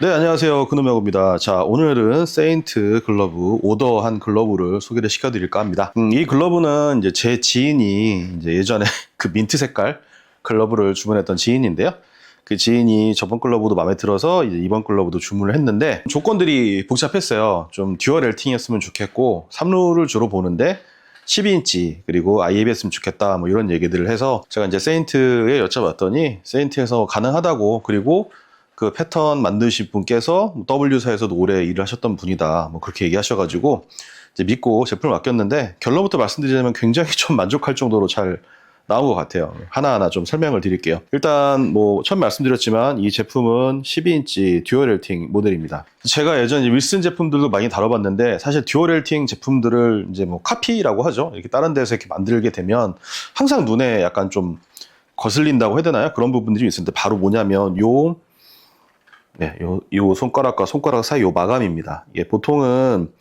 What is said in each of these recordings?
네, 안녕하세요. 그노명입니다. 자, 오늘은 세인트 글러브, 오더한 글러브를 소개를 시켜드릴까 합니다. 음, 이 글러브는 이제 제 지인이 이제 예전에 그 민트 색깔 글러브를 주문했던 지인인데요. 그 지인이 저번 글러브도 마음에 들어서 이제 이번 글러브도 주문을 했는데 조건들이 복잡했어요. 좀 듀얼 엘팅이었으면 좋겠고 3루를 주로 보는데 12인치 그리고 IAB였으면 좋겠다 뭐 이런 얘기들을 해서 제가 이제 세인트에 여쭤봤더니 세인트에서 가능하다고 그리고 그 패턴 만드신 분께서 W사에서도 오래 일을 하셨던 분이다 뭐 그렇게 얘기하셔가지고 이제 믿고 제품을 맡겼는데 결론부터 말씀드리자면 굉장히 좀 만족할 정도로 잘 나온 것 같아요. 하나하나 좀 설명을 드릴게요. 일단 뭐 처음 말씀드렸지만 이 제품은 12인치 듀얼 렐팅 모델입니다. 제가 예전에 윌슨 제품들도 많이 다뤄봤는데 사실 듀얼 렐팅 제품들을 이제 뭐 카피라고 하죠. 이렇게 다른 데서 이렇게 만들게 되면 항상 눈에 약간 좀 거슬린다고 해야 되나요? 그런 부분들이 좀 있는데 바로 뭐냐면 요 네, 요, 요 손가락과 손가락 사이 요 마감입니다. 예, 보통은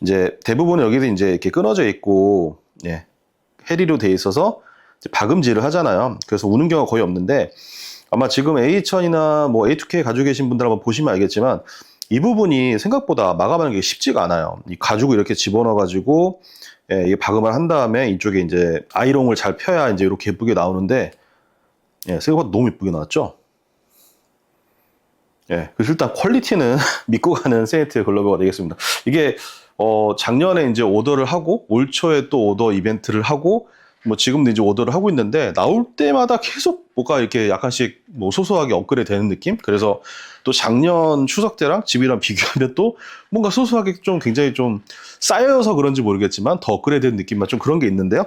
이제 대부분 여기도 이제 이렇게 끊어져 있고, 예, 해리로 돼 있어서 박음질을 하잖아요. 그래서 우는 경우가 거의 없는데 아마 지금 A1000이나 뭐 A2K 가지고 계신 분들 한번 보시면 알겠지만 이 부분이 생각보다 마감하는 게 쉽지가 않아요. 이 가죽을 이렇게 집어넣어 가지고 예, 이 박음을 한 다음에 이쪽에 이제 아이롱을 잘 펴야 이제 이렇게 예쁘게 나오는데 예, 생각보다 너무 예쁘게 나왔죠. 예, 그래서 일단 퀄리티는 믿고 가는 세이트 글러브가 되겠습니다. 이게 어, 작년에 이제 오더를 하고 올 초에 또 오더 이벤트를 하고 뭐 지금도 이제 오더를 하고 있는데 나올 때마다 계속 뭐가 이렇게 약간씩 뭐 소소하게 업그레이드 되는 느낌? 그래서 또 작년 추석 때랑 집이랑 비교하면 또 뭔가 소소하게 좀 굉장히 좀 쌓여서 그런지 모르겠지만 더 업그레이드 된 느낌만 좀 그런 게 있는데요.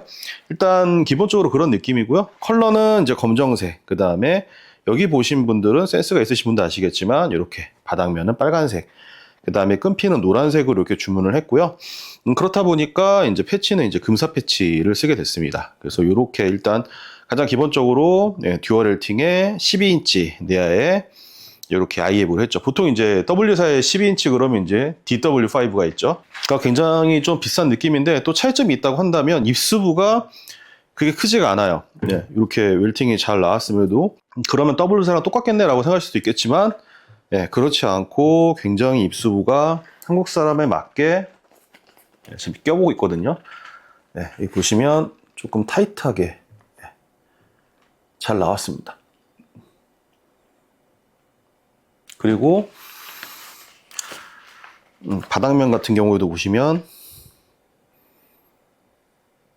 일단 기본적으로 그런 느낌이고요. 컬러는 이제 검정색, 그 다음에 여기 보신 분들은 센스가 있으신 분도 아시겠지만 이렇게 바닥면은 빨간색, 그 다음에 끈피는 노란색으로 이렇게 주문을 했고요. 음, 그렇다 보니까 이제 패치는 이제 금사 패치를 쓰게 됐습니다. 그래서 이렇게 일단 가장 기본적으로 네, 듀얼 렐팅에 12인치 내야에 이렇게 IF를 했죠. 보통 이제 W사의 12인치 그러면 이제 DW5가 있죠. 그러니까 굉장히 좀 비싼 느낌인데 또 차이점이 있다고 한다면 입수부가 그게 크지가 않아요. 네, 이렇게 웰팅이 잘 나왔음에도 그러면 W사랑 똑같겠네라고 생각할 수도 있겠지만 네, 그렇지 않고 굉장히 입수부가 한국 사람에 맞게 네, 지금 껴보고 있거든요. 네, 여기 보시면 조금 타이트하게 네, 잘 나왔습니다. 그리고 음, 바닥면 같은 경우에도 보시면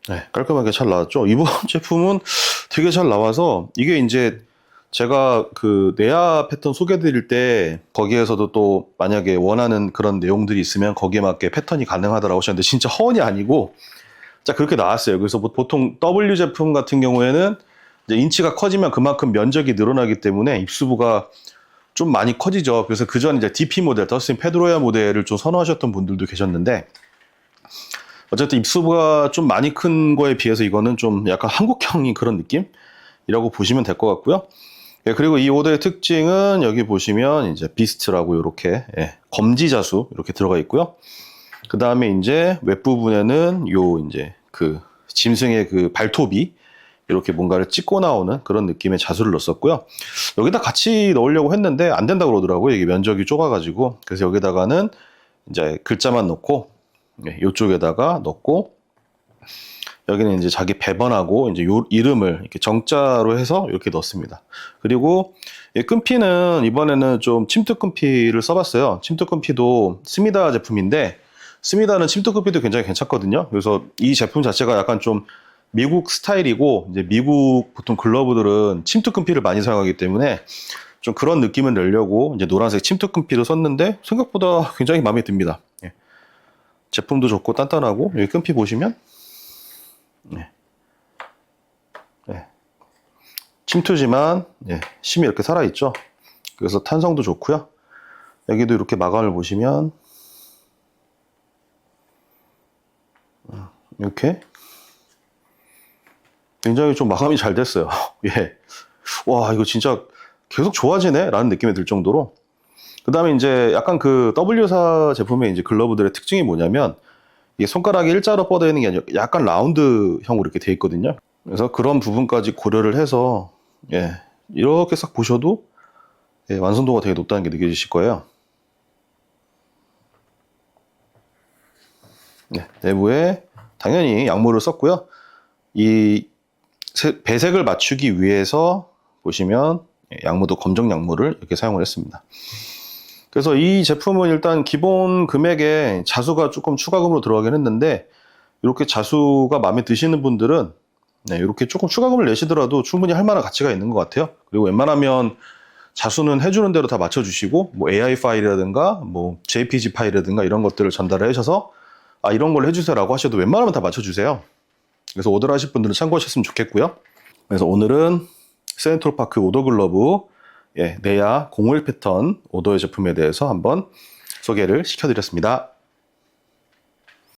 네, 깔끔하게 잘 나왔죠. 이번 제품은 되게 잘 나와서 이게 이제 제가 그 내야 패턴 소개드릴 때 거기에서도 또 만약에 원하는 그런 내용들이 있으면 거기에 맞게 패턴이 가능하다라고 하셨는데 진짜 허언이 아니고 자 그렇게 나왔어요. 그래서 보- 보통 W 제품 같은 경우에는 이제 인치가 커지면 그만큼 면적이 늘어나기 때문에 입수부가 좀 많이 커지죠. 그래서 그 전 이제 DP 모델, 더스틴 페드로야 모델을 좀 선호하셨던 분들도 계셨는데 어쨌든 입수부가 좀 많이 큰 거에 비해서 이거는 좀 약간 한국형인 그런 느낌이라고 보시면 될 것 같고요. 예, 그리고 이 오더의 특징은 여기 보시면 이제 비스트라고 이렇게 예, 검지 자 수 이렇게 들어가 있고요. 그 다음에 이제 웹부분에는 요 이제 그 짐승의 그 발톱이 이렇게 뭔가를 찍고 나오는 그런 느낌의 자수를 넣었었고요. 여기다 같이 넣으려고 했는데 안 된다고 그러더라고요. 이게 면적이 좁아가지고. 그래서 여기다가는 이제 글자만 넣고, 네, 이쪽에다가 넣고, 여기는 이제 자기 배번하고 이제 요 이름을 이렇게 정자로 해서 이렇게 넣습니다. 그리고 이 끈피는 이번에는 좀 침투 끈피를 써봤어요. 침투 끈피도 스미다 제품인데 스미다는 침투 끈피도 굉장히 괜찮거든요. 그래서 이 제품 자체가 약간 좀 미국 스타일이고 이제 미국 보통 글러브들은 침투 끈피를 많이 사용하기 때문에 좀 그런 느낌을 내려고 이제 노란색 침투 끈피를 썼는데 생각보다 굉장히 마음에 듭니다. 예. 제품도 좋고 단단하고 여기 끈피 보시면 네. 네. 침투지만 예, 심이 이렇게 살아있죠. 그래서 탄성도 좋고요. 여기도 이렇게 마감을 보시면 음, 이렇게 굉장히 좀 마감이 잘 됐어요. 예. 와, 이거 진짜 계속 좋아지네? 라는 느낌이 들 정도로. 그다음에 이제 약간 그 W사 제품의 이제 글러브들의 특징이 뭐냐면 이게 손가락이 일자로 뻗어 있는 게 아니라 약간 라운드형으로 이렇게 돼 있거든요. 그래서 그런 부분까지 고려를 해서 예, 이렇게 싹 보셔도 예, 완성도가 되게 높다는 게 느껴지실 거예요. 네, 내부에 당연히 양모를 썼고요. 이 배색을 맞추기 위해서 보시면 예, 양모도 검정 양모를 이렇게 사용을 했습니다. 그래서 이 제품은 일단 기본 금액에 자수가 조금 추가금으로 들어가긴 했는데 이렇게 자수가 마음에 드시는 분들은 네, 이렇게 조금 추가금을 내시더라도 충분히 할 만한 가치가 있는 것 같아요. 그리고 웬만하면 자수는 해주는 대로 다 맞춰주시고 뭐 AI 파일이라든가 뭐 JPG 파일이라든가 이런 것들을 전달을 하셔서 아 이런 걸 해주세요라고 하셔도 웬만하면 다 맞춰주세요. 그래서 오더를 하실 분들은 참고하셨으면 좋겠고요. 그래서 오늘은 센트럴파크 오더글러브 예, 네야 01 패턴 오더의 제품에 대해서 한번 소개를 시켜드렸습니다.